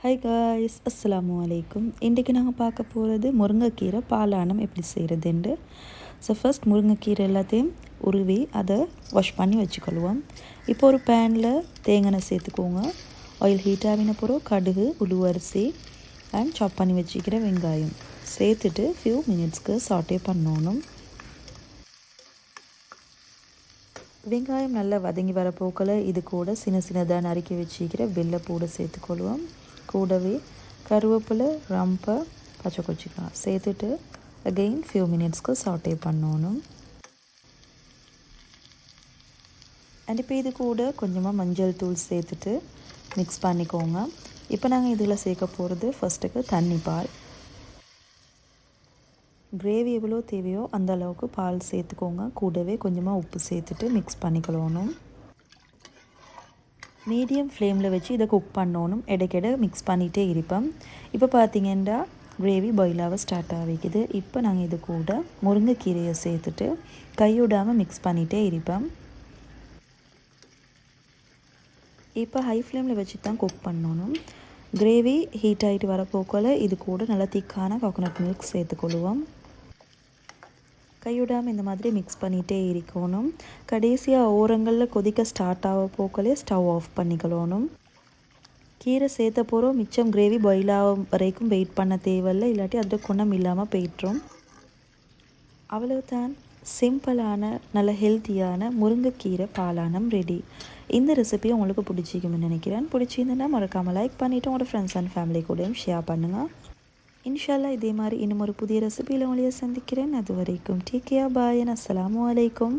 High guys அஸ்லாம் அலைக்கும் இன்றைக்கி நாங்கள் பார்க்க போகிறது முருங்கைக்கீரை பாலானம் எப்படி செய்கிறதுண்டு ஸோ ஃபஸ்ட் முருங்கைக்கீரை எல்லாத்தையும் உருவி அதை வாஷ் பண்ணி வச்சுக்கொள்வோம். இப்போ ஒரு பேனில் தேங்காய் சேர்த்துக்கோங்க. ஆயில் ஹீட் ஆகின பிறகு கடுகு உளுவரிசி அண்ட் சாப் பண்ணி வச்சுக்கிற வெங்காயம். சேர்த்துட்டு ஃபியூ மினிட்ஸ்க்கு சாட்டே பண்ணணும். வெங்காயம் நல்லா வதங்கி வர போக்கில் இது கூட சின்ன சின்னதாக நறுக்கி வச்சுக்கிற வெள்ளைப்பூடை சேர்த்துக்கொள்வோம். கூடவே கருவேப்பிலை ரம்பை பச்சை கொச்சிக்காய் சேர்த்துட்டு அகெயின் ஃபியூ மினிட்ஸ்க்கு சாட்டே பண்ணணும். அண்ட் இப்போ இது கூட கொஞ்சமாக மஞ்சள் தூள் சேர்த்துட்டு மிக்ஸ் பண்ணிக்கோங்க. இப்போ நாங்கள் இதில் சேர்க்க போகிறது ஃபஸ்ட்டுக்கு தண்ணி பால். கிரேவி எவ்வளோ தேவையோ அந்த அளவுக்கு பால் சேர்த்துக்கோங்க. கூடவே கொஞ்சமாக உப்பு சேர்த்துட்டு மிக்ஸ் பண்ணிக்கொள்ளணும் மீடியம் ஃப்ளேமில் வச்சு இதை குக் பண்ணணும். இடைக்கிட மிக்ஸ் பண்ணிகிட்டே இருப்போம். இப்போ பார்த்தீங்கன்னா கிரேவி பாயிலாக ஸ்டார்ட் ஆகிக்குது இப்போ நாங்கள் இது கூட முருங்கைக்கீரையை சேர்த்துட்டு கைவிடாமல் மிக்ஸ் பண்ணிகிட்டே இருப்போம். இப்போ ஹை ஃப்ளேமில் வச்சு தான் குக் பண்ணணும். கிரேவி ஹீட் ஆகிட்டு வர போக்கில் இது கூட நல்லா திக்கான கோகோனட் மில்க் சேர்த்துக்கொள்வோம் கைவிடாமல் இந்த மாதிரி மிக்ஸ் பண்ணிகிட்டே இருக்கணும். கடைசியாக ஓரங்களில் கொதிக்க ஸ்டார்ட் ஆக போக்கலே ஸ்டவ் ஆஃப் பண்ணிக்கணும். கீரை சேர்த்த போகிறோம் மிச்சம் கிரேவி பாயில் ஆகும் வரைக்கும் வெயிட் பண்ண தேவையில்லை. இல்லாட்டி அதோட குணம் இல்லாமல் போயிட்டுரும் அவ்வளவுதான். சிம்பிளான நல்ல ஹெல்த்தியான முருங்கைக்கீரை பாலானம் ரெடி இந்த ரெசிபி உங்களுக்கு பிடிச்சிக்கும்னு நினைக்கிறேன். பிடிச்சிருந்தேன்னா மறக்காமல் லைக் பண்ணிவிட்டு உங்களோட ஃப்ரெண்ட்ஸ் அண்ட் ஃபேமிலி கூடயும் ஷேர் பண்ணுங்கள் இன்ஷால்லா இதே மாதிரி இன்னும் ஒரு புதிய ரெசிபியில் உங்களையே சந்திக்கிறேன். அது வரைக்கும் டேக் கேர் பாய் அஸ்லாம் அலைக்கும்